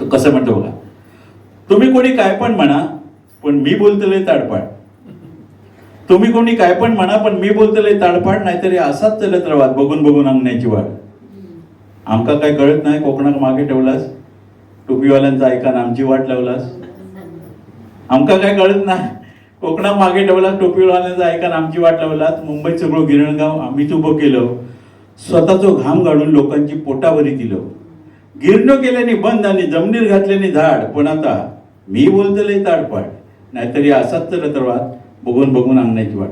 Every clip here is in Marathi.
तो कसं म्हणतो बघा. तुम्ही कोणी काय पण म्हणा पण मी बोलतले ताडपाड. तुम्ही कोणी काय पण म्हणा पण मी बोलतले ताडपाड नाहीतरी असाच चलत राहा बघून बघून अंगण्याची वाट आमका काय कळत नाही कोकणात मागे ठेवलास? टोपीवाल्यांचा ऐकान आमची वाट लावलास? आमका काय कळत नाही? कोकणात मागे ठेवला टोपीवाल्यांचा ऐकान आमची वाट लावलात मुंबईत सगळं गिरणगाव आम्हीच उभं केलं. स्वतःचो घाम गाडून लोकांची पोटावरी दिलं. गिरणं केल्याने बंद आणि जमनीर घातल्याने झाड. पण आता मी बोलतले ताडपाड. नाहीतरी असाच तर राहत बघून बघून आणण्याची वाट.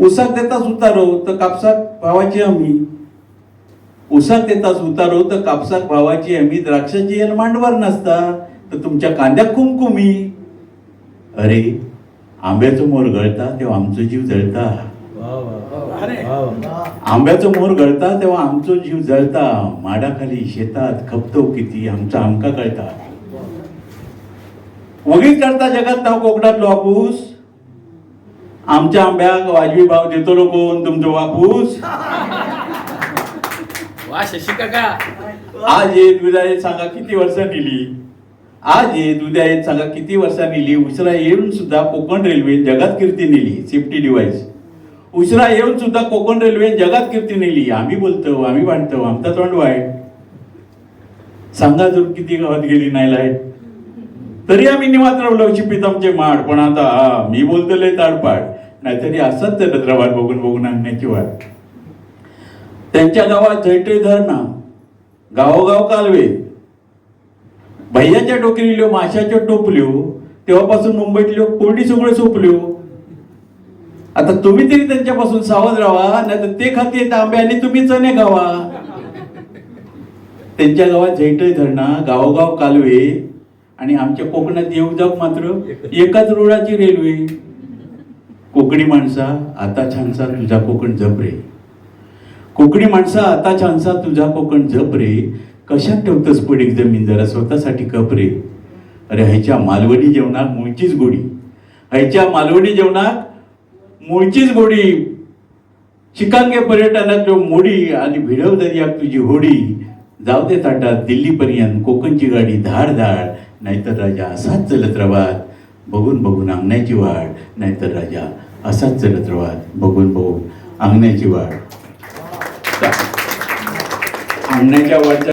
उसाक देताच उतारो तर कापसाक भावाची हमी. उसाक देताच उतारो तर कापसाक भावाची हमी. द्राक्षाची येल मांडवर नसता तर तुमच्या कांद्या कुमकुमी. अरे आंब्याचं मोर गळता तेव्हा आमचो जीव जळता. आंब्याचं मोर गळता तेव्हा आमचो जीव जळता. माडाखाली शेतात खपतो किती आमचा आमका कळता. वगीच करता जगात नाव कोकणातलो हापूस आमच्या आंब्याक वाजवी भाव देतो कोण तुमचो वापूस. वा शशी काका. आज येत उद्या येत सांगा किती वर्षां नेली आज येत उद्या येत सांगा किती वर्षां नेली उशिरा येऊन सुद्धा कोकण रेल्वे जगात कीर्ती नेली सेफ्टी डिव्हाइस उशिरा येऊन सुद्धा कोकण रेल्वे जगात कीर्ती नेली. आम्ही बोलतो आम्ही बांधतो आमचा तोंड वाईट. सांगा जर किती गावात गेली नाही लाइट. तरी आम्ही निवांत राहिलो शिपित आमचे माड. पण आता हा, मी बोलतोय ताडपाड. नाहीतरी असंच ते रवाट बघून बघून आणण्याची वाट. त्यांच्या गावात झैटे धरणा गावोगाव कालवे. भैयाच्या डोकरीलो माशाच्या टोपल्यो तेव्हापासून मुंबईतल्यो कोरडी सगळे सोपल्यो. आता तुम्ही तरी त्यांच्यापासून सावध राहा नाही तर ते खाती येत आंबे आणि तुम्ही चणे गावा त्यांच्या गावात झैटय धरणा गावोगाव कालवे आणि आमच्या कोकणात येऊ जाऊ मात्र एकाच रुळाची रेल्वे. कोकणी माणसा आता छानसा तुझा कोकण जप रे. कोकणी माणसा आता छानसा तुझा कोकण जप रे. कशात ठेवतोस पडीक जमीन? जरा स्वतःसाठी कप रे. अरे ह्याच्या मालवणी जेवणात मुळचीच गोडी. ह्याच्या मालवणी जेवणात मूळचीच गोडी शिकांगे पर्यटनातलो मोडी आणि भिडव दर्याक तुझी होडी जाऊ दे ताटात दिल्लीपर्यंत कोकणची गाडी धाड धाड नाहीतर राजा असाच चलत रवात. बघून बघून अंगण्याची वाढ नाहीतर राजा असाच चलत रवात. बघून बघून अंगण्याची वाढ. अंगण्याच्या वाढच्या